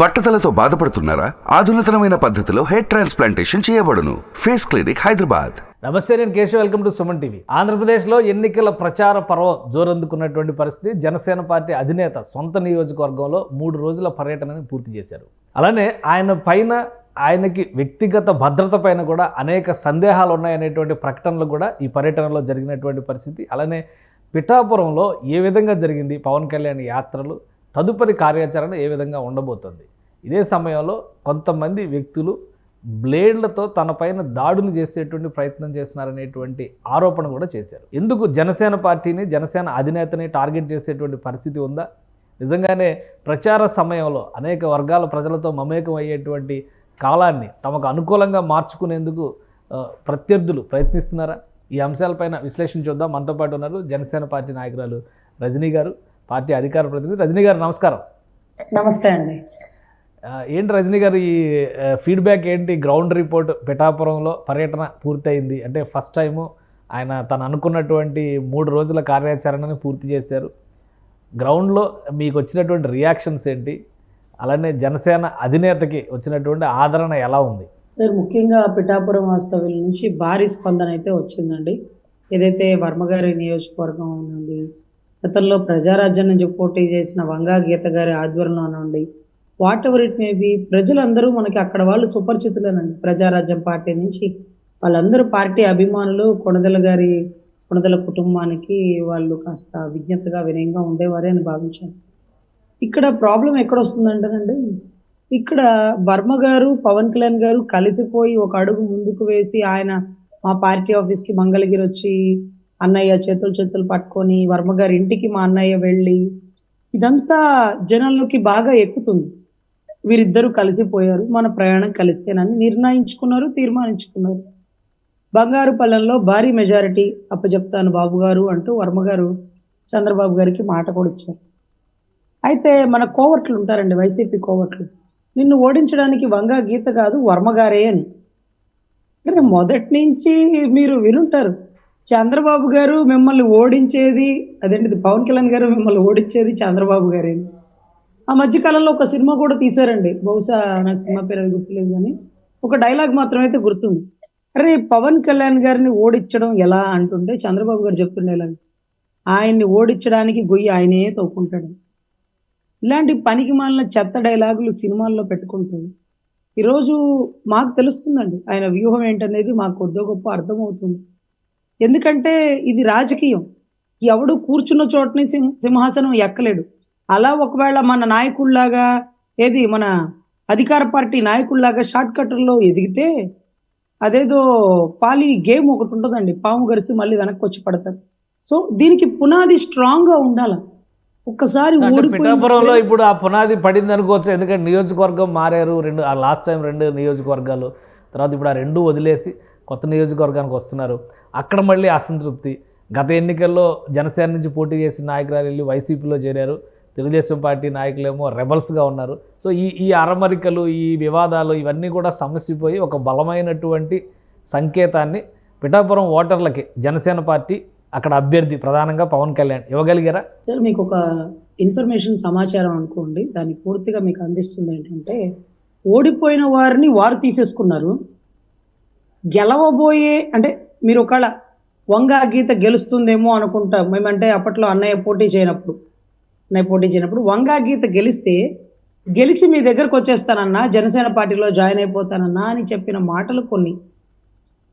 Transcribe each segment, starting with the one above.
బట్టతలతో బాధపడుతున్నారా? ఆధునితనమైన పద్ధతిలో హెయిర్ ట్రాన్స్ప్లాంటేషన్ చేయబడును. Face clinic Hyderabad. నమస్తే నేను Keshav. Welcome to Suman TV. ఆంధ్రప్రదేశ్లో ఎన్నికల ప్రచార పర్వం జోరందుకున్నటువంటి పరిస్థితి జనసేన పార్టీ అధినేత సొంత నియోజకవర్గంలో మూడు రోజుల పర్యటనని పూర్తి చేశారు. అలానే ఆయన పైన ఆయనకి వ్యక్తిగత భద్రత పైన కూడా అనేక సందేహాలు ఉన్నాయనేటువంటి ప్రకటనలు కూడా ఈ పర్యటనలో జరిగినటువంటి పరిస్థితి. అలానే పిఠాపురంలో ఏ విధంగా జరిగింది? పవన్ కళ్యాణ్ యాత్రలు తదుపరి కార్యాచరణ ఏ విధంగా ఉండబోతుంది? ఇదే సమయంలో కొంతమంది వ్యక్తులు బ్లేడ్లతో తనపైన దాడులు చేసేటువంటి ప్రయత్నం చేస్తున్నారనేటువంటి ఆరోపణ కూడా చేశారు. ఎందుకు జనసేన పార్టీని జనసేన అధినేతని టార్గెట్ చేసేటువంటి పరిస్థితి ఉందా? నిజంగానే ప్రచార సమయంలో అనేక వర్గాల ప్రజలతో మమేకం అయ్యేటువంటి కాలాన్ని తమకు అనుకూలంగా మార్చుకునేందుకు ప్రత్యర్థులు ప్రయత్నిస్తున్నారా? ఈ అంశాలపైన విశ్లేషణ చూద్దాం. మనతో పాటు ఉన్నారు జనసేన పార్టీ నాయకురాలు రజనీ గారు. పార్టీ అధికార ప్రతినిధి రజనీ గారు నమస్కారం. నమస్తే అండి. ఏంటి రజనీ గారు ఈ ఫీడ్బ్యాక్ ఏంటి? గ్రౌండ్ రిపోర్ట్ పిఠాపురంలో పర్యటన పూర్తయింది. అంటే ఫస్ట్ టైము ఆయన తను అనుకున్నటువంటి మూడు రోజుల కార్యాచరణని పూర్తి చేశారు. గ్రౌండ్లో మీకు వచ్చినటువంటి రియాక్షన్స్ ఏంటి? అలానే జనసేన అధినేతకి వచ్చినటువంటి ఆదరణ ఎలా ఉంది? సార్ ముఖ్యంగా పిఠాపురం వాస్తవ్యుల నుంచి భారీ స్పందన అయితే వచ్చిందండి. ఏదైతే వర్మగారి నియోజకవర్గం నుండి గతంలో ప్రజారాజ్యం నుంచి పోటీ చేసిన వంగా గీత గారి ఆధ్వర్యంలో నుండి whatever it may be ప్రజలందరూ మనకి అక్కడ వాళ్ళు సుపరిచితులేనండి. ప్రజారాజ్యం పార్టీ నుంచి వాళ్ళందరూ పార్టీ అభిమానులు కొణదెల గారి కొణదెల కుటుంబానికి వాళ్ళు కాస్త విజ్ఞతగా వినయంగా ఉండేవారే అని భావించాను. ఇక్కడ ప్రాబ్లం ఎక్కడ వస్తుందంటేనండి ఇక్కడ వర్మ గారు పవన్ కళ్యాణ్ గారు కలిసిపోయి ఒక అడుగు ముందుకు వేసి ఆయన మా పార్టీ ఆఫీస్కి మంగళగిరి వచ్చి అన్నయ్య చేతులు చేతులు పట్టుకొని వర్మగారి ఇంటికి మా అన్నయ్య వెళ్ళి ఇదంతా జనాల్లోకి బాగా ఎక్కుతుంది. వీరిద్దరూ కలిసిపోయారు. మన ప్రయాణం కలిసేనని నిర్ణయించుకున్నారు తీర్మానించుకున్నారు. బంగారు పల్లెల్లో భారీ మెజారిటీ అప్పచెప్తాను బాబు గారు అంటూ వర్మ గారు చంద్రబాబు గారికి మాట కూడా ఇచ్చారు. అయితే మన కోవట్లు ఉంటారండి వైసీపీ కోవట్లు నిన్ను ఓడించడానికి వంగా గీత కాదు వర్మగారే అని. మొదటి నుంచి మీరు వినుంటారు. చంద్రబాబు గారు మిమ్మల్ని ఓడించేది అదేంటిది పవన్ కళ్యాణ్ గారు మిమ్మల్ని ఓడించేది చంద్రబాబు గారే. ఆ మధ్యకాలంలో ఒక సినిమా కూడా తీశారండి. బహుశా నాకు సినిమా పేరు అది గుర్తులేదు కానీ ఒక డైలాగ్ మాత్రమైతే గుర్తుంది. అరే పవన్ కళ్యాణ్ గారిని ఓడించడం ఎలా అంటుంటే చంద్రబాబు గారు చెప్తుండేలాగా ఆయన్ని ఓడించడానికి గొయ్యి ఆయనే తవ్వుకుంటాడు ఇలాంటి పనికి మాలిన చెత్త డైలాగులు సినిమాల్లో పెట్టుకుంటుంది ఈరోజు మాకు తెలుస్తుందండి ఆయన వ్యూహం ఏంటనేది మాకు కొద్దో గొప్ప అర్థమవుతుంది. ఎందుకంటే ఇది రాజకీయం. ఎవడు కూర్చున్న చోటని సింహ సింహాసనం ఎక్కలేడు. అలా ఒకవేళ మన నాయకుల్లాగా ఏది మన అధికార పార్టీ నాయకుల్లాగా షార్ట్ కట్టర్లో ఎదిగితే అదేదో పాలి గేమ్ ఒకటి ఉంటుందండి. పాము గరిసి మళ్ళీ వెనక్కి వచ్చి పడతారు. సో దీనికి పునాది స్ట్రాంగ్గా ఉండాలి. ఒక్కసారి పిఠాపురంలో ఇప్పుడు ఆ పునాది పడింది అనుకోవచ్చు. ఎందుకంటే నియోజకవర్గం మారారు. రెండు ఆ లాస్ట్ టైం రెండు నియోజకవర్గాలు. తర్వాత ఇప్పుడు ఆ రెండు వదిలేసి కొత్త నియోజకవర్గానికి వస్తున్నారు. అక్కడ మళ్ళీ అసంతృప్తి. గత ఎన్నికల్లో జనసేన నుంచి పోటీ చేసిన నాయకురాలు వెళ్ళి వైసీపీలో చేరారు. తెలుగుదేశం పార్టీ నాయకులేమో రెబల్స్గా ఉన్నారు. సో ఈ ఈ అరమరికలు ఈ వివాదాలు ఇవన్నీ కూడా సమస్యపోయి ఒక బలమైనటువంటి సంకేతాన్ని పిఠాపురం ఓటర్లకి జనసేన పార్టీ అక్కడ అభ్యర్థి ప్రధానంగా పవన్ కళ్యాణ్ ఇవ్వగలిగారా? సార్ మీకు ఒక ఇన్ఫర్మేషన్ సమాచారం అనుకోండి. దాన్ని పూర్తిగా మీకు అందిస్తుంది ఏంటంటే ఓడిపోయిన వారిని వారు తీసేసుకున్నారు. గెలవబోయే అంటే మీరు ఒకవేళ వంగా గీత గెలుస్తుందేమో అనుకుంటా. మేమంటే అప్పట్లో అన్నయ్య పోటీ చేయనప్పుడు అన్నయ్య పోటీ చేయనప్పుడు వంగా గీత గెలిస్తే గెలిచి మీ దగ్గరకు వచ్చేస్తానన్నా జనసేన పార్టీలో జాయిన్ అయిపోతానన్నా అని చెప్పిన మాటలు కొన్ని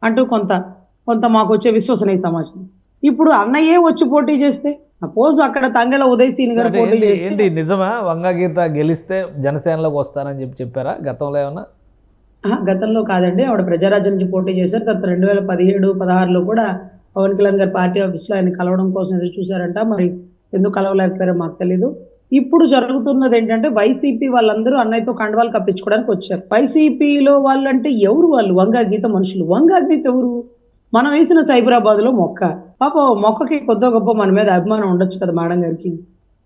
అంటూ కొంత కొంత మాకు వచ్చే విశ్వసనీయ సమాచారం ఇప్పుడు అన్నయ్యే వచ్చి పోటీ చేస్తే సపోజ్ అక్కడ తంగెళ్ళ ఉదయ్ సీన్ గారు పోటీ చేస్తే నిజమా? వంగగీత గెలిస్తే జనసేనలోకి వస్తానని చెప్పి చెప్పారా? గతంలో ఏమన్నా? గతంలో కాదండి ఆవిడ ప్రజారాజ్యం నుంచి పోటీ చేశారు. తర్వాత రెండు వేల పదిహేడు పదహారులో కూడా పవన్ కళ్యాణ్ గారు పార్టీ ఆఫీస్లో ఆయన కలవడం కోసం ఎదురు చూశారంట. మరి ఎందుకు కలవలేకపోయారో మాకు తెలీదు. ఇప్పుడు జరుగుతున్నది ఏంటంటే వైసీపీ వాళ్ళందరూ అన్నయ్యతో కండవాలు కప్పించుకోవడానికి వచ్చారు. వైసీపీలో వాళ్ళంటే ఎవరు వాళ్ళు? వంగాగీత మనుషులు. వంగాగీత ఎవరు? మనం వేసిన సైబరాబాద్లో మొక్క. పాప మొక్కకి కొద్ది గొప్ప మన మీద అభిమానం ఉండొచ్చు కదా మేడం గారికి.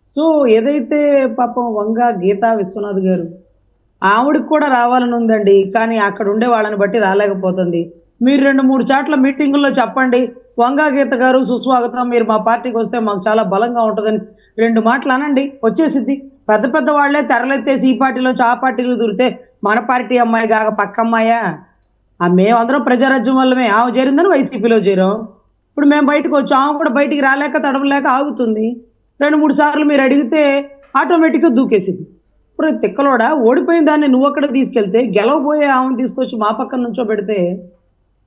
సో ఏదైతే పాపం వంగా గీతా విశ్వనాథ్ గారు ఆవిడకి కూడా రావాలని ఉందండి కానీ అక్కడ ఉండే వాళ్ళని బట్టి రాలేకపోతుంది. మీరు రెండు మూడు చాట్ల మీటింగుల్లో చెప్పండి. వంగా గీత గారు సుస్వాగతం. మీరు మా పార్టీకి వస్తే మాకు చాలా బలంగా ఉంటుందని రెండు మాటలు అనండి. వచ్చేసిద్ది పెద్ద పెద్ద వాళ్ళే తెరలెత్తేసి ఈ పార్టీలో ఆ పార్టీలో దూరితే మన పార్టీ అమ్మాయి కాక పక్క అమ్మాయా? ఆ మేమందరం ప్రజారాజ్యం వల్లమే. ఆమె చేరిందని వైసీపీలో చేరాం. ఇప్పుడు మేము బయటకు వచ్చాం. ఆమె కూడా బయటికి రాలేక తడవలేక ఆగుతుంది. రెండు మూడు సార్లు మీరు అడిగితే ఆటోమేటిక్గా దూకేసింది. ఇప్పుడు తిక్కలోడ? ఓడిపోయిన దాన్ని నువ్వు అక్కడ తీసుకెళ్తే గెలవబోయే ఆమెను తీసుకొచ్చి మా పక్కన నుంచో పెడితే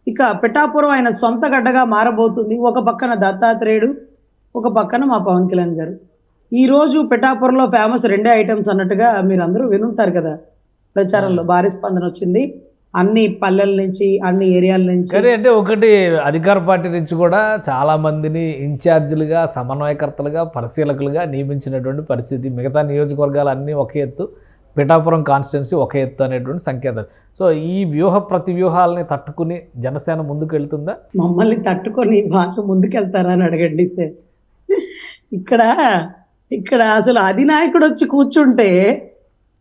ఇక పిఠాపురం ఆయన సొంత గడ్డగా మారబోతుంది. ఒక పక్కన దత్తాత్రేయుడు ఒక పక్కన మా పవన్ కళ్యాణ్ గారు. ఈ రోజు పిఠాపురంలో ఫేమస్ రెండే ఐటమ్స్ అన్నట్టుగా మీరు అందరూ వినుంటారు కదా. ప్రచారంలో భారీ స్పందన వచ్చింది. అన్ని పల్లెల నుంచి అన్ని ఏరియాల నుంచి. కానీ అంటే ఒకటి అధికార పార్టీ నుంచి కూడా చాలా మందిని ఇన్ఛార్జీలుగా సమన్వయకర్తలుగా పరిశీలకులుగా నియమించినటువంటి పరిస్థితి. మిగతా నియోజకవర్గాలు అన్నీ ఒక ఎత్తు పిఠాపురం కాన్స్టిట్యున్సీ ఒక ఎత్తు అనేటువంటి సంకేతం. సో ఈ వ్యూహ ప్రతి వ్యూహాలని తట్టుకుని జనసేన ముందుకు వెళ్తుందా మమ్మల్ని తట్టుకొని వాళ్ళు ముందుకెళ్తారా అని అడగండి సార్. ఇక్కడ ఇక్కడ అసలు అధినాయకుడు వచ్చి కూర్చుంటే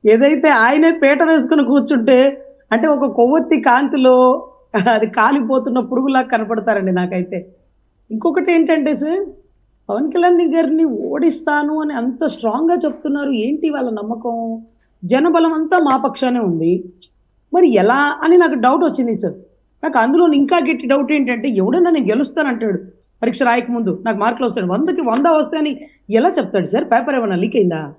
ఏదైతే ఆయనే పీట వేసుకుని కూర్చుంటే అంటే ఒక కొవ్వొత్తి కాంతిలో అది కాలిపోతున్న పురుగులా కనపడతారండి నాకైతే. ఇంకొకటి ఏంటంటే సార్ పవన్ కళ్యాణ్ గారిని ఓడిస్తాను అని అంత స్ట్రాంగ్గా చెప్తున్నారు. ఏంటి వాళ్ళ నమ్మకం? జనబలం అంతా మా పక్షానే ఉంది. మరి ఎలా అని నాకు డౌట్ వచ్చింది సార్. నాకు అందులో ఇంకా గట్టి డౌట్ ఏంటంటే ఎవడన్నా నేను గెలుస్తానంటాడు పరీక్ష రాయక ముందు. నాకు మార్కులు వస్తాడు వందకి వంద వస్తాయని ఎలా చెప్తాడు సార్? పేపర్ ఏమైనా లీక్ అయిందా?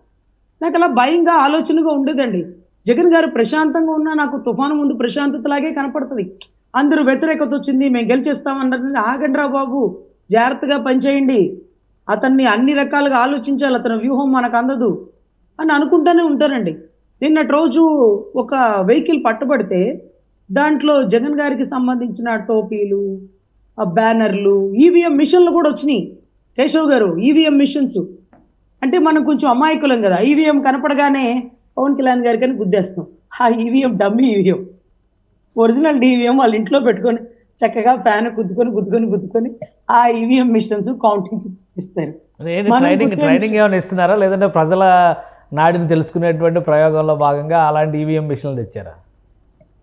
నాకు అలా భయంగా ఆలోచనగా ఉండేదండి. జగన్ గారు ప్రశాంతంగా ఉన్నా నాకు తుఫాను ముందు ప్రశాంతతలాగే కనపడుతుంది. అందరూ వ్యతిరేకత వచ్చింది మేము గెలిచేస్తామన్నారు ఆగండి రా బాబు. జాగ్రత్తగా పనిచేయండి. అతన్ని అన్ని రకాలుగా ఆలోచించాలి అతని వ్యూహం మనకు అందదు అని అనుకుంటూనే ఉంటారండి నిన్నటి రోజు ఒక వెహికల్ పట్టుబడితే దాంట్లో జగన్ గారికి సంబంధించిన టోపీలు ఆ బ్యానర్లు ఈవీఎం మిషన్లు కూడా వచ్చినాయి. కేశవ్ గారు ఈవీఎం మిషన్స్. అంటే మనం కొంచెం అమాయకులం కదా ఈవీఎం కనపడగానే పవన్ కళ్యాణ్ గారికి అని గుద్దేస్తాం. ఆ EVM dummy EVM original EVM వాళ్ళ ఇంట్లో పెట్టుకొని చక్కగా ఫ్యాన్ గుద్దుకొని గుద్దుకొని గుద్దుకొని ఆ ఈవీఎం మిషన్స్ కౌంటింగ్ ఇస్తారు. ట్రైనింగ్ ఏమైనా ఇస్తున్నారా? లేదంటే ప్రజల నాడిని తెలుసుకునేటువంటి ప్రయోగంలో భాగంగా అలాంటి ఈవీఎం మిషన్లు తెచ్చారా?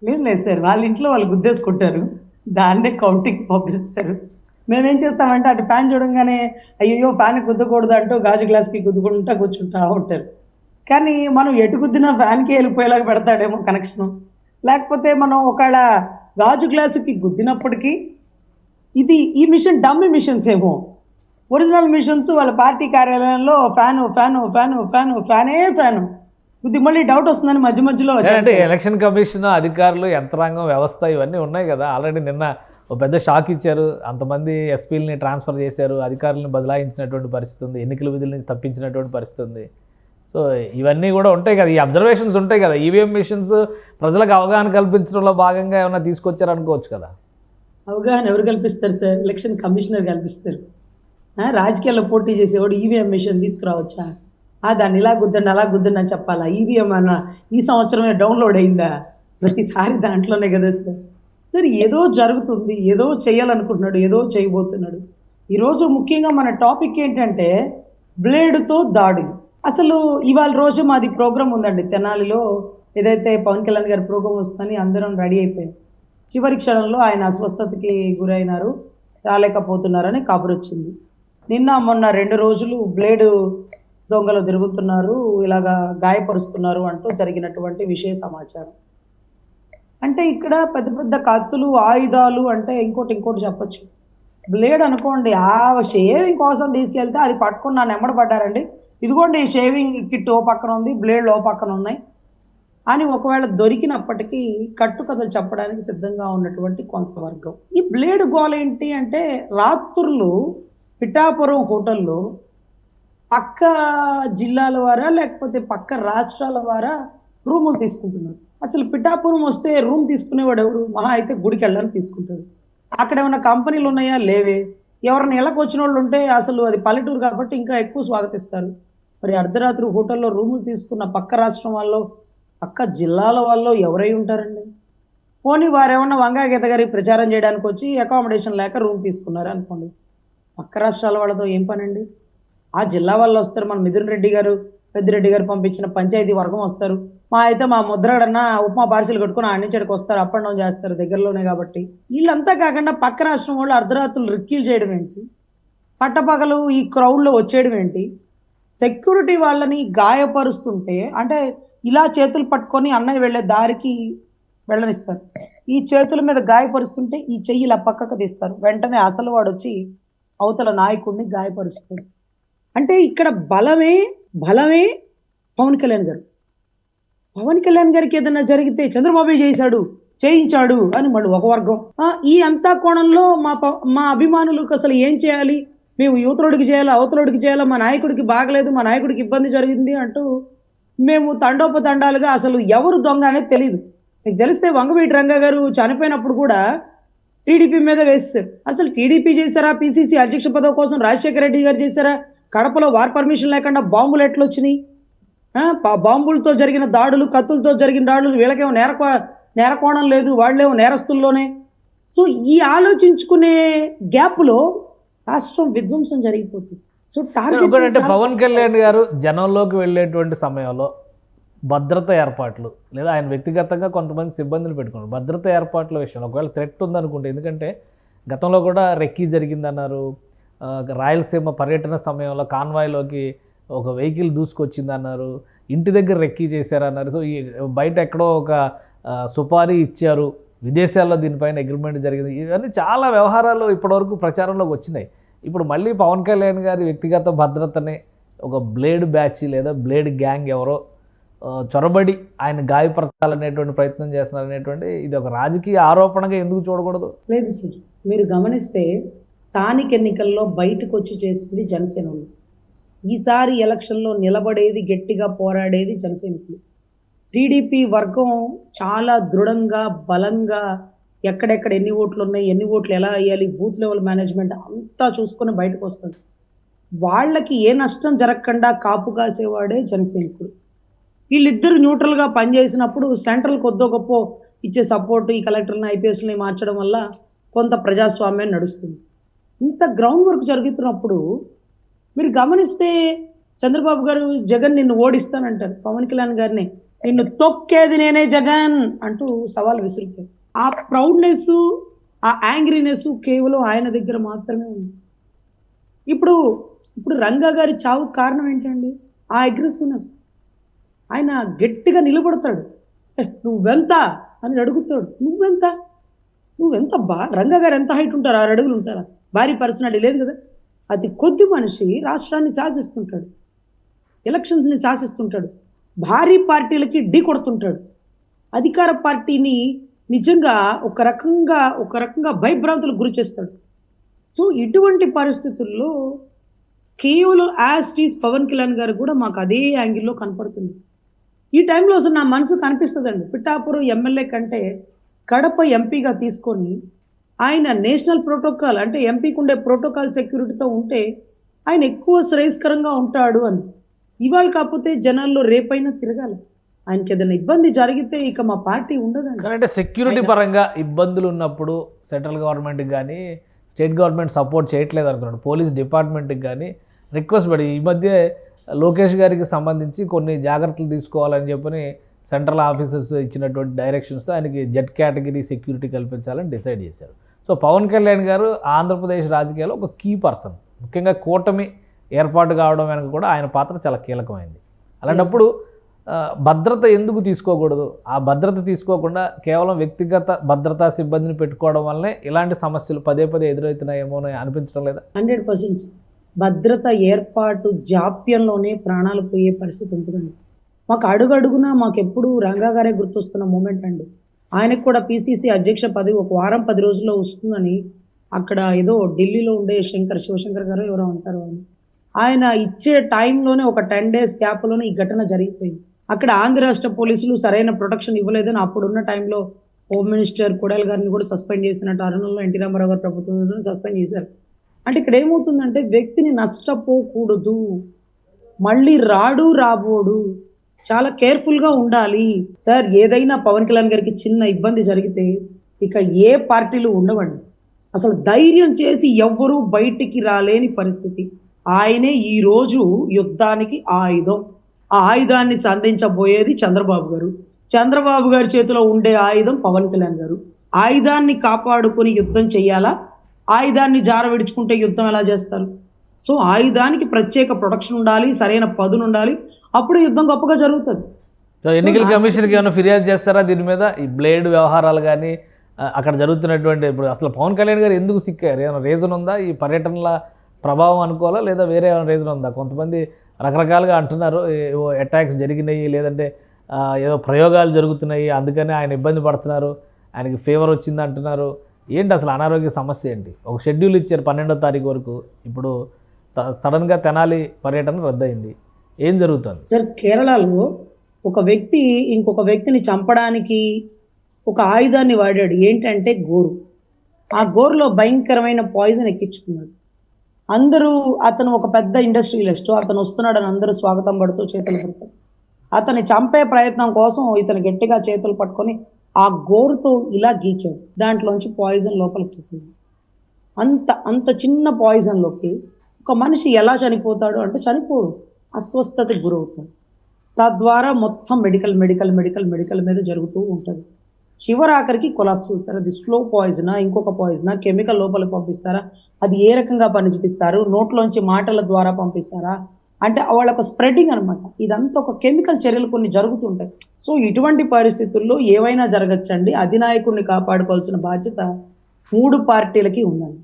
లేదు లేదు సార్. వాళ్ళ ఇంట్లో వాళ్ళు గుద్దేసుకుంటారు. దాన్నే కౌంటింగ్ పంపిస్తారు. మేమేం చేస్తామంటే అటు ఫ్యాన్ చూడంగానే అయ్యో ఫ్యాన్ గుద్దకూడదు అంటూ గాజు గ్లాస్కి గుద్దుకుంటా కూర్చుంటా ఉంటారు. కానీ మనం ఎటు గుద్దినా ఫ్యాన్కి వెళ్ళిపోయేలాగా పెడతాడేమో కనెక్షన్ లేకపోతే మనం ఒకవేళ గాజు గ్లాసుకి గుద్దినప్పటికీ ఇది ఈ మిషన్ డమ్మీ మిషన్స్ ఏమో. ఒరిజినల్ మిషన్స్ వాళ్ళ పార్టీ కార్యాలయంలో ఫ్యాను ఫ్యాను ఫ్యాను ఫ్యాను ఫ్యానే ఫ్యాను ఇది మళ్ళీ డౌట్ వస్తుందని మధ్య మధ్యలో అంటే ఎలక్షన్ కమిషన్ అధికారులు యంత్రాంగం వ్యవస్థ ఇవన్నీ ఉన్నాయి కదా. ఆల్రెడీ నిన్న ఒక పెద్ద షాక్ ఇచ్చారు. అంతమంది ఎస్పీలని ట్రాన్స్ఫర్ చేశారు. అధికారులను బదలాయించినటువంటి పరిస్థితి ఉంది. ఎన్నికల విధుల నుంచి తప్పించినటువంటి పరిస్థితి ఉంది. సో ఇవన్నీ కూడా ఉంటాయి కదా ఈ అబ్జర్వేషన్స్ ఉంటాయి కదా ఈవీఎం మిషన్స్ ప్రజలకు అవగాహన కల్పించడంలో భాగంగా ఏమైనా తీసుకొచ్చారు అనుకోవచ్చు కదా? అవగాహన ఎవరు కల్పిస్తారు సార్? ఎలక్షన్ కమిషనర్ కల్పిస్తారు. రాజకీయాల్లో పోటీ చేసేవాడు ఈవీఎం మిషన్ తీసుకురావచ్చా? ఆ దాన్ని ఇలా గుద్దండి అలా గుద్దండి అని చెప్పాలా? ఈవీఎం అన్న ఈ సంవత్సరమే డౌన్లోడ్ అయిందా? ప్రతిసారి దాంట్లోనే కదా సార్. సార్ ఏదో జరుగుతుంది ఏదో చేయాలనుకుంటున్నాడు ఏదో చేయబోతున్నాడు. ఈరోజు ముఖ్యంగా మన టాపిక్ ఏంటంటే బ్లేడ్తో దాడులు. అసలు ఇవాళ రోజు మాది ప్రోగ్రామ్ ఉందండి. తెనాలిలో ఏదైతే పవన్ కళ్యాణ్ గారి ప్రోగ్రామ్ వస్తుందని అందరం రెడీ అయిపోయాం. చివరి క్షణంలో ఆయన అస్వస్థతకి గురైనారు. రాలేకపోతున్నారని కబురు వచ్చింది నిన్న మొన్న రెండు రోజులు బ్లేడ్ దొంగలు తిరుగుతున్నారు. ఇలాగా గాయపరుస్తున్నారు అంటూ జరిగినటువంటి విషయ సమాచారం. అంటే ఇక్కడ పెద్ద పెద్ద కత్తులు ఆయుధాలు అంటే ఇంకోటి ఇంకోటి చెప్పొచ్చు. బ్లేడ్ అనుకోండి ఆ షేవింగ్ కోసం తీసుకెళ్తే అది పట్టుకొని నా నెమ్మడ పడ్డారండి. ఇదిగోండి షేవింగ్ కిట్ ఓ పక్కన ఉంది బ్లేడ్ ఓ పక్కన ఉన్నాయి. అని ఒకవేళ దొరికినప్పటికీ కట్టుకథలు చెప్పడానికి సిద్ధంగా ఉన్నటువంటి కొంత వర్గం ఈ బ్లేడ్ గోల ఏంటి అంటే రాత్రులు పిఠాపురం హోటల్లో పక్క జిల్లాల వారా లేకపోతే పక్క రాష్ట్రాల వారా రూములు తీసుకుంటున్నారు. అసలు పిఠాపురం వస్తే రూమ్ తీసుకునేవాడు ఎవరు మహా అయితే గుడికి వెళ్ళడానికి తీసుకుంటాడు. అక్కడ ఏమైనా కంపెనీలు ఉన్నాయా? లేవే. ఎవరైనా ఇళ్ళకి వచ్చిన వాళ్ళు ఉంటే అసలు అది పల్లెటూరు కాబట్టి ఇంకా ఎక్కువ స్వాగతిస్తారు. మరి అర్ధరాత్రి హోటల్లో రూములు తీసుకున్న పక్క రాష్ట్రం వాళ్ళు పక్క జిల్లాల వాళ్ళు ఎవరై ఉంటారండి? పోనీ వారేమన్నా వంగా గీత గారి ప్రచారం చేయడానికి వచ్చి అకామిడేషన్ లేక రూమ్ తీసుకున్నారు అనుకోండి. పక్క రాష్ట్రాల వాళ్ళతో ఏం పనండి? ఆ జిల్లా వాళ్ళు వస్తారు మన మిథున్ రెడ్డి గారు పెద్దిరెడ్డి గారు పంపించిన పంచాయతీ వర్గం వస్తారు. మా అయితే మా ముద్రడన్నా ఉప్మా పార్సిల్ కట్టుకుని ఆడి వస్తారు అప్ అండ్ డౌన్ చేస్తారు దగ్గరలోనే కాబట్టి. వీళ్ళంతా కాకుండా పక్క రాష్ట్రం వాళ్ళు అర్ధరాత్రులు రిక్కీలు చేయడం ఏంటి? పట్టపగలు ఈ క్రౌడ్లో వచ్చేయడం ఏంటి? సెక్యూరిటీ వాళ్ళని గాయపరుస్తుంటే అంటే ఇలా చేతులు పట్టుకొని అన్నయ్య వెళ్ళే దారికి వెళ్ళనిస్తారు. ఈ చేతుల మీద గాయపరుస్తుంటే ఈ చెయ్యి ఇలా పక్కకు తీస్తారు. వెంటనే అసలు వాడు వచ్చి అవతల నాయకుడిని గాయపరుస్తాడు. అంటే ఇక్కడ బలమే బలమే పవన్ కళ్యాణ్ గారు. పవన్ కళ్యాణ్ గారికి ఏదైనా జరిగితే చంద్రబాబు చేశాడు? చేయించాడు అని మళ్ళీ ఒక వర్గం. ఈ అంతా కోణంలో మా ప- మా అభిమానులకు అసలు ఏం చేయాలి? మేము యువతలుడికి చేయాలా అవతలుడికి చేయాలా మా నాయకుడికి బాగలేదు మా నాయకుడికి ఇబ్బంది జరిగింది అంటూ మేము తండోపతండాలుగా అసలు ఎవరు దొంగ అనేది తెలియదు మీకు తెలిస్తే వంగవీటి రంగా గారు చనిపోయినప్పుడు కూడా టీడీపీ మీద వేస్తారు అసలు టీడీపీ చేశారా పిసిసి అధ్యక్ష పదవి కోసం రాజశేఖర రెడ్డి గారు చేశారా? కడపలో వార్ పర్మిషన్ లేకుండా బాంబులు ఎట్లా వచ్చినాయి పా- బాంబులతో జరిగిన దాడులు కత్తులతో జరిగిన దాడులు వీళ్ళకేమో నేరకో నేరకోణం లేదు వాళ్ళేమో నేరస్తుల్లోనే. సో ఈ ఆలోచించుకునే గ్యాప్లో రాష్ట్రం విధ్వంసం జరిగిపోతుంది. సో టార్గెట్ పవన్ కళ్యాణ్ గారు జనంలోకి వెళ్ళేటువంటి సమయంలో భద్రత ఏర్పాట్లు లేదా ఆయన వ్యక్తిగతంగా కొంతమంది సిబ్బందిని పెట్టుకున్నారు. భద్రత ఏర్పాట్ల విషయంలో ఒకవేళ థ్రెట్ ఉందనుకుంటే ఎందుకంటే గతంలో కూడా రెక్కీ జరిగిందన్నారు. రాయలసీమ పర్యటన సమయంలో కాన్వాయ్లోకి ఒక వెహికల్ దూసుకొచ్చిందన్నారు. ఇంటి దగ్గర రెక్కీ చేశారన్నారు. సో ఈ బయట ఎక్కడో ఒక సుపారీ ఇచ్చారు. విదేశాల్లో దీనిపైన అగ్రిమెంట్ జరిగింది. ఇవన్నీ చాలా వ్యవహారాలు ఇప్పటివరకు ప్రచారంలోకి వచ్చినాయి. ఇప్పుడు మళ్ళీ పవన్ కళ్యాణ్ గారి వ్యక్తిగత భద్రతని ఒక బ్లేడ్ బ్యాచ్ లేదా బ్లేడ్ గ్యాంగ్ ఎవరో చొరబడి ఆయన గాయపరచాలనేటువంటి ప్రయత్నం చేస్తున్నారనేటువంటి ఇది ఒక రాజకీయ ఆరోపణగా ఎందుకు చూడకూడదు? లేదు సార్. మీరు గమనిస్తే స్థానిక ఎన్నికల్లో బయటకు వచ్చి చేసింది జనసేన ఈసారి ఎలక్షన్లో నిలబడేది గట్టిగా పోరాడేది జనసైనికులు టీడీపీ వర్గం చాలా దృఢంగా బలంగా ఎక్కడెక్కడ ఎన్ని ఓట్లు ఉన్నాయి ఎన్ని ఓట్లు ఎలా వేయాలి బూత్ లెవెల్ మేనేజ్మెంట్ అంతా చూసుకొని బయటకు వస్తుంది. వాళ్ళకి ఏ నష్టం జరగకుండా కాపు కాసేవాడే జనసైనికుడు. వీళ్ళిద్దరు న్యూట్రల్గా పనిచేసినప్పుడు సెంట్రల్ కొద్దో గొప్ప ఇచ్చే సపోర్ట్ ఈ కలెక్టర్ని ఐపీఎస్ని మార్చడం వల్ల కొంత ప్రజాస్వామ్యం నడుస్తుంది. ఇంత గ్రౌండ్ వర్క్ జరుగుతున్నప్పుడు మీరు గమనిస్తే చంద్రబాబు గారు జగన్ నిన్ను ఓడిస్తానంటారు. పవన్ కళ్యాణ్ గారిని నిన్ను తొక్కేది నేనే జగన్ అంటూ సవాల్ విసురుతాడు ఆ ప్రౌడ్నెస్ ఆ యాంగ్రీనెస్ కేవలం ఆయన దగ్గర మాత్రమే ఉంది. ఇప్పుడు ఇప్పుడు రంగా గారి చావు కారణం ఏంటండి? ఆ అగ్రెసివ్నెస్ ఆయన గట్టిగా నిలబడతాడు. "ఏ, నువ్వెంత? అని అడుగుతాడు. నువ్వెంత? నువ్వెంత బా? రంగా గారు ఎంత హైట్ ఉంటారు? ఆరు అడుగులు ఉంటారా? భారీ పర్సనాలిటీ లేదు కదా? అతి కొద్ది మనిషి రాష్ట్రాన్ని శాసిస్తుంటాడు. ఎలక్షన్స్ని శాసిస్తుంటాడు. భారీ పార్టీలకి ఢీ కొడుతుంటాడు. అధికార పార్టీని నిజంగా ఒక రకంగా ఒక రకంగా భయభ్రాంతులకు గురి చేస్తాడు. సో ఇటువంటి పరిస్థితుల్లో కేవలం యాజ్ టీస్ పవన్ కళ్యాణ్ గారు కూడా మాకు అదే యాంగిల్లో కనపడుతుంది. ఈ టైంలో అసలు నా మనసు కనిపిస్తుందండి. పిఠాపురం ఎమ్మెల్యే కంటే కడప ఎంపీగా తీసుకొని ఆయన నేషనల్ ప్రోటోకాల్ అంటే ఎంపీకి ఉండే ప్రోటోకాల్ సెక్యూరిటీతో ఉంటే ఆయన ఎక్కువ శ్రేయస్కరంగా ఉంటాడు అని. ఇవాళ కాకపోతే జనాల్లో రేపైనా తిరగాలి. ఆయనకి ఏదైనా ఇబ్బంది జరిగితే ఇక మా పార్టీ ఉండదండి. కానీ అంటే సెక్యూరిటీ పరంగా ఇబ్బందులు ఉన్నప్పుడు సెంట్రల్ గవర్నమెంట్కి కానీ స్టేట్ గవర్నమెంట్ సపోర్ట్ చేయట్లేదు అనుకున్నాడు. పోలీస్ డిపార్ట్మెంట్కి కానీ రిక్వెస్ట్ పడి ఈ మధ్య లోకేష్ గారికి సంబంధించి కొన్ని జాగ్రత్తలు తీసుకోవాలని చెప్పని సెంట్రల్ ఆఫీసర్స్ ఇచ్చినటువంటి డైరెక్షన్స్తో ఆయనకి జెడ్ కేటగిరీ సెక్యూరిటీ కల్పించాలని డిసైడ్ చేశారు. సో పవన్ కళ్యాణ్ గారు ఆంధ్రప్రదేశ్ రాజకీయాల్లో ఒక కీ పర్సన్ ముఖ్యంగా కూటమి ఏర్పాటు కావడం వెనక కూడా ఆయన పాత్ర చాలా కీలకమైంది. అలాంటప్పుడు భద్రత ఎందుకు తీసుకోకూడదు? ఆ భద్రత తీసుకోకుండా కేవలం వ్యక్తిగత భద్రతా సిబ్బందిని పెట్టుకోవడం వల్లనే ఇలాంటి సమస్యలు పదే పదే ఎదురవుతున్నాయేమో అని అనిపించడం లేదా? హండ్రెడ్ పర్సెంట్ భద్రత ఏర్పాటు జాప్యంలోనే ప్రాణాలు పోయే పరిస్థితి ఉంటుందండి. మాకు అడుగడుగునా మాకు ఎప్పుడు రంగా గారే గుర్తొస్తున్న మూమెంట్ అండి. ఆయనకు కూడా పిసిసి అధ్యక్ష పదవి ఒక వారం పది రోజుల్లో వస్తుందని అక్కడ ఏదో ఢిల్లీలో ఉండే శంకర్ శివశంకర్ గారు ఎవరో అంటారు ఆయన ఆయన ఇచ్చే టైంలోనే ఒక టెన్ డేస్ గ్యాప్లోనే ఈ ఘటన జరిగిపోయింది. అక్కడ ఆంధ్ర రాష్ట్ర పోలీసులు సరైన ప్రొటెక్షన్ ఇవ్వలేదని అప్పుడున్న టైంలో హోమ్ మినిస్టర్ కొడాలి గారిని కూడా సస్పెండ్ చేసినట్టు అరుణంలో ఎన్టీ రామారావు గారు ప్రభుత్వం సస్పెండ్ చేశారు. అంటే ఇక్కడ ఏమవుతుందంటే వ్యక్తిని నష్టపోకూడదు. మళ్ళీ రాడు రాబోడు. చాలా కేర్ఫుల్గా ఉండాలి. సార్ ఏదైనా పవన్ కళ్యాణ్ గారికి చిన్న ఇబ్బంది జరిగితే ఇక ఏ పార్టీలు ఉండవండి. అసలు ధైర్యం చేసి ఎవ్వరూ బయటికి రాలేని పరిస్థితి. ఆయనే ఈ రోజు యుద్ధానికి ఆయుధం. ఆ ఆయుధాన్ని సంధించబోయేది చంద్రబాబు గారు. చంద్రబాబు గారి చేతిలో ఉండే ఆయుధం పవన్ కళ్యాణ్ గారు. ఆయుధాన్ని కాపాడుకొని యుద్ధం చెయ్యాలా ఆయుధాన్ని జార విడుచుకుంటే యుద్ధం ఎలా చేస్తారు? సో ఆయుధానికి ప్రత్యేక ప్రొడక్షన్ ఉండాలి సరైన పదును ఉండాలి. అప్పుడు యుద్ధం గొప్పగా జరుగుతుంది. ఎన్నికల నాకు కమిషన్కి ఏమైనా ఫిర్యాదు చేస్తారా? దీని మీద ఈ బ్లేడ్ వ్యవహారాలు కానీ అక్కడ జరుగుతున్నటువంటి ఇప్పుడు అసలు పవన్ కళ్యాణ్ గారు ఎందుకు సిక్కారు? ఏమైనా రీజన్ ఉందా? ఈ పర్యటనల ప్రభావం అనుకోవాలా లేదా వేరే ఏమైనా రీజన్ ఉందా? కొంతమంది రకరకాలుగా అంటున్నారు ఏవో అటాక్స్ జరిగినాయి లేదంటే ఏదో ప్రయోగాలు జరుగుతున్నాయి అందుకని ఆయన ఇబ్బంది పడుతున్నారు ఆయనకి ఫీవర్ వచ్చింది అంటున్నారు. ఏంటి అసలు అనారోగ్య సమస్య ఏంటి? ఒక షెడ్యూల్ ఇచ్చారు పన్నెండో తారీఖు వరకు. ఇప్పుడు సడన్గా తెనాలి పర్యటన రద్దయింది. ఏం జరుగుతుంది? సార్ కేరళలో ఒక వ్యక్తి ఇంకొక వ్యక్తిని చంపడానికి ఒక ఆయుధాన్ని వాడాడు. ఏంటంటే గోరు. ఆ గోరులో భయంకరమైన పాయిజన్ ఎక్కించుకున్నాడు. అందరూ అతను ఒక పెద్ద ఇండస్ట్రియలిస్ట్ అతను వస్తున్నాడని అందరూ స్వాగతం పడుతూ చేతులు పడతారు అతన్ని చంపే ప్రయత్నం కోసం ఇతను గట్టిగా చేతులు పట్టుకొని ఆ గోరుతో ఇలా గీకాడు. దాంట్లోంచి పాయిజన్ లోపలికి చెప్పింది అంత అంత చిన్న పాయిజన్లోకి ఒక మనిషి ఎలా చనిపోతాడు అంటే చనిపోడు. అస్వస్థతకి గురవుతాడు. తద్వారా మొత్తం మెడికల్ మెడికల్ మెడికల్ మెడికల్ మీద జరుగుతూ ఉంటుంది. చివరి ఆఖరికి కొలాప్స్ అవుతారు. అది స్లో పాయిజనా ఇంకొక పాయిజనా కెమికల్ లోపలికి పంపిస్తారా? అది ఏ రకంగా పని చూపిస్తారు నోట్లోంచి మాటల ద్వారా పంపిస్తారా? అంటే వాళ్ళకు స్ప్రెడ్డింగ్ అనమాట ఇదంతా ఒక కెమికల్ చర్యలు కొన్ని జరుగుతుంటాయి. సో ఇటువంటి పరిస్థితుల్లో ఏవైనా జరగచ్చండి. అధినాయకుడిని కాపాడుకోవాల్సిన బాధ్యత మూడు పార్టీలకి ఉందండి.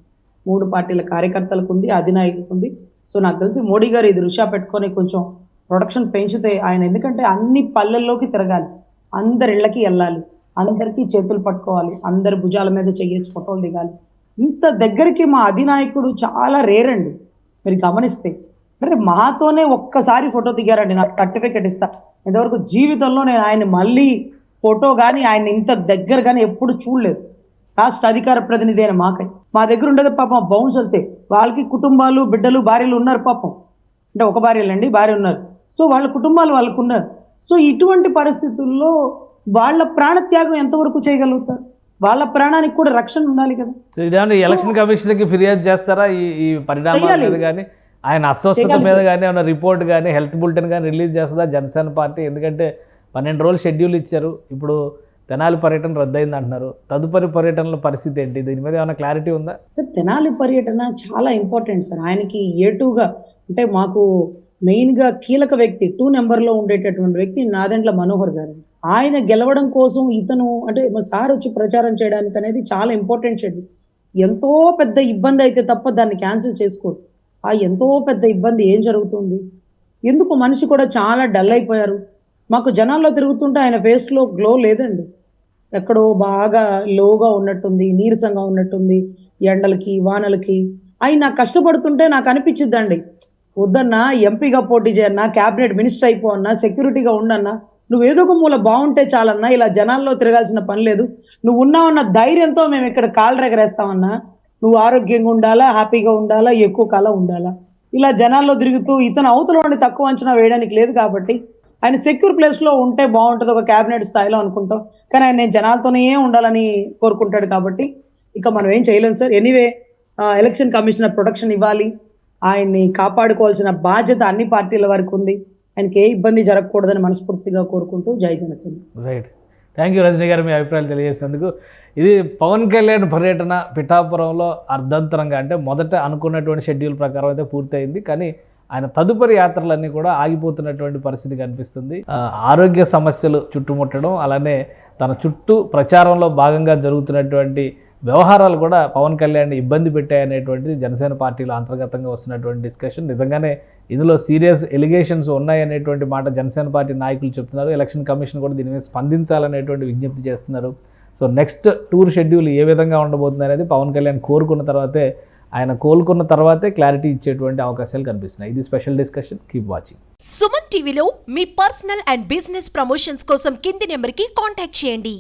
మూడు పార్టీల కార్యకర్తలకు ఉంది అధినాయకులకు ఉంది. సో నాకు తెలిసి మోడీ గారు ఇది దృష్ట్యా పెట్టుకొని కొంచెం ప్రొడక్షన్ పెంచితే ఆయన ఎందుకంటే అన్ని పల్లెల్లోకి తిరగాలి. అందరి ఇళ్ళకి వెళ్ళాలి. అందరికీ చేతులు పట్టుకోవాలి. అందరి భుజాల మీద చెయ్యేసి ఫోటోలు దిగాలి. ఇంత దగ్గరికి మా అధినాయకుడు చాలా రేర్ అండి. మీరు గమనిస్తే. అంటే మాతోనే ఒక్కసారి ఫోటో దిగారండి. నాకు సర్టిఫికెట్ ఇస్తా. ఇంతవరకు జీవితంలో నేను ఆయన మళ్ళీ ఫోటో కానీ ఆయన ఇంత దగ్గర కానీ ఎప్పుడు చూడలేదు. రాష్ట్ర అధికార ప్రతినిధి అయిన మాకై. మా దగ్గర ఉండేది పాపం బౌన్సర్సే. వాళ్ళకి కుటుంబాలు బిడ్డలు భార్యలు ఉన్నారు పాపం. అంటే ఒక భార్యలండి భార్య ఉన్నారు. సో వాళ్ళ కుటుంబాలు వాళ్ళకు ఉన్నారు సో ఇటువంటి పరిస్థితుల్లో వాళ్ళ ప్రాణత్యాగం ఎంతవరకు చేయగలుగుతారు? వాళ్ళ ప్రాణానికి కూడా రక్షణ ఉండాలి కదా. ఇదేమన్నా ఎలక్షన్ కమిషన్కి ఫిర్యాదు చేస్తారా? ఈ ఈ పరిణామాల. మీద కానీ ఆయన అస్వస్థత మీద. కానీ ఏమైనా రిపోర్ట్ కానీ హెల్త్ బులెటిన్ కానీ రిలీజ్ చేస్తుందా జనసేన పార్టీ? ఎందుకంటే పన్నెండు రోజులు షెడ్యూల్ ఇచ్చారు. ఇప్పుడు తెనాలి పర్యటన రద్దయింది అంటున్నారు. తదుపరి పర్యటనల పరిస్థితి ఏంటి? దీని మీద ఏమైనా క్లారిటీ ఉందా? సార్ తెనాలి పర్యటన చాలా ఇంపార్టెంట్ సార్. ఆయనకి ఏటుగా అంటే మాకు మెయిన్గా కీలక వ్యక్తి టూ నెంబర్లో ఉండేటటువంటి వ్యక్తి నాదెండ్ల మనోహర్ గారు. ఆయన గెలవడం కోసం ఇతను అంటే మా సార్ వచ్చి ప్రచారం చేయడానికి అనేది చాలా ఇంపార్టెంట్ షెడ్యూల్ ఎంతో పెద్ద ఇబ్బంది అయితే తప్ప దాన్ని క్యాన్సిల్ చేసుకోరు. ఆ ఎంతో పెద్ద ఇబ్బంది ఏం జరుగుతుంది? ఎందుకు మనిషి కూడా చాలా డల్ అయిపోయారు. మాకు జనాల్లో తిరుగుతుంటే ఆయన ఫేస్లో గ్లో లేదండి. ఎక్కడో బాగా లోగా ఉన్నట్టుంది నీరసంగా ఉన్నట్టుంది ఎండలకి వానలకి. అయి నాకు కష్టపడుతుంటే నాకు అనిపించిద్దండి. వద్దన్నా ఎంపీగా పోటీ చేయన్నా క్యాబినెట్ మినిస్టర్ అయిపో అన్నా సెక్యూరిటీగా ఉండన్నా నువ్వు ఏదో ఒక మూల బాగుంటే చాలన్నా ఇలా జనాల్లో తిరగాల్సిన పని లేదు. నువ్వు ఉన్నావన్న ధైర్యంతో మేము ఇక్కడ కాళ్ళు రెగరేస్తామన్నా నువ్వు ఆరోగ్యంగా ఉండాలా హ్యాపీగా ఉండాలా ఎక్కువ కాలం ఉండాలా? ఇలా జనాల్లో తిరుగుతూ ఇతను అవతల తక్కువ అంచనా వేయడానికి లేదు కాబట్టి ఆయన సెక్యూర్ ప్లేస్లో ఉంటే బాగుంటుంది ఒక క్యాబినెట్ స్థాయిలో అనుకుంటాం. కానీ ఆయన నేను జనాలతోనే ఉండాలని కోరుకుంటాడు కాబట్టి ఇక మనం ఏం చేయలేము sir. Anyway election commissioner protection ఇవ్వాలి. ఆయన్ని కాపాడుకోవాల్సిన బాధ్యత అన్ని పార్టీల వరకు ఉంది. ఆయనకి ఏ ఇబ్బంది జరగకూడదని మనస్ఫూర్తిగా కోరుకుంటూ జై Janasena. Right thank you Rajini గారు మీ అభిప్రాయాలు తెలియజేసినందుకు. ఇది పవన్ కళ్యాణ్ పర్యటన పిఠాపురంలో అర్ధంతరంగా అంటే మొదట అనుకున్నటువంటి షెడ్యూల్ ప్రకారం అయితే పూర్తయింది. కానీ ఆయన తదుపరి యాత్రలన్నీ కూడా ఆగిపోతున్నటువంటి పరిస్థితి కనిపిస్తుంది. ఆరోగ్య సమస్యలు చుట్టుముట్టడం అలానే తన చుట్టూ ప్రచారంలో భాగంగా జరుగుతున్నటువంటి వ్యవహారాలు కూడా పవన్ కళ్యాణ్ ఇబ్బంది పెట్టాయనేటువంటిది జనసేన పార్టీలో అంతర్గతంగా వస్తున్నటువంటి డిస్కషన్ నిజంగానే ఇందులో సీరియస్ ఎలిగేషన్స్ ఉన్నాయనేటువంటి మాట జనసేన పార్టీ నాయకులు చెప్తున్నారు. ఎలక్షన్ కమిషన్ కూడా దీని మీద స్పందించాలనేటువంటి విజ్ఞప్తి చేస్తున్నారు. సో నెక్స్ట్ టూర్ షెడ్యూల్ ఏ విధంగా ఉండబోతుంది అనేది పవన్ కళ్యాణ్ కోరుకున్న తర్వాతే ఆయన కోలుకున్న తర్వాతే క్లారిటీ ఇచ్చేటువంటి అవకాశాలు కనిపిస్తున్నాయి. ఇది special discussion keep watching Suman టీవీలో మీ పర్సనల్ అండ్ బిజినెస్ ప్రమోషన్స్ కోసం కింది నెంబర్కి కాంటాక్ట్ చేయండి.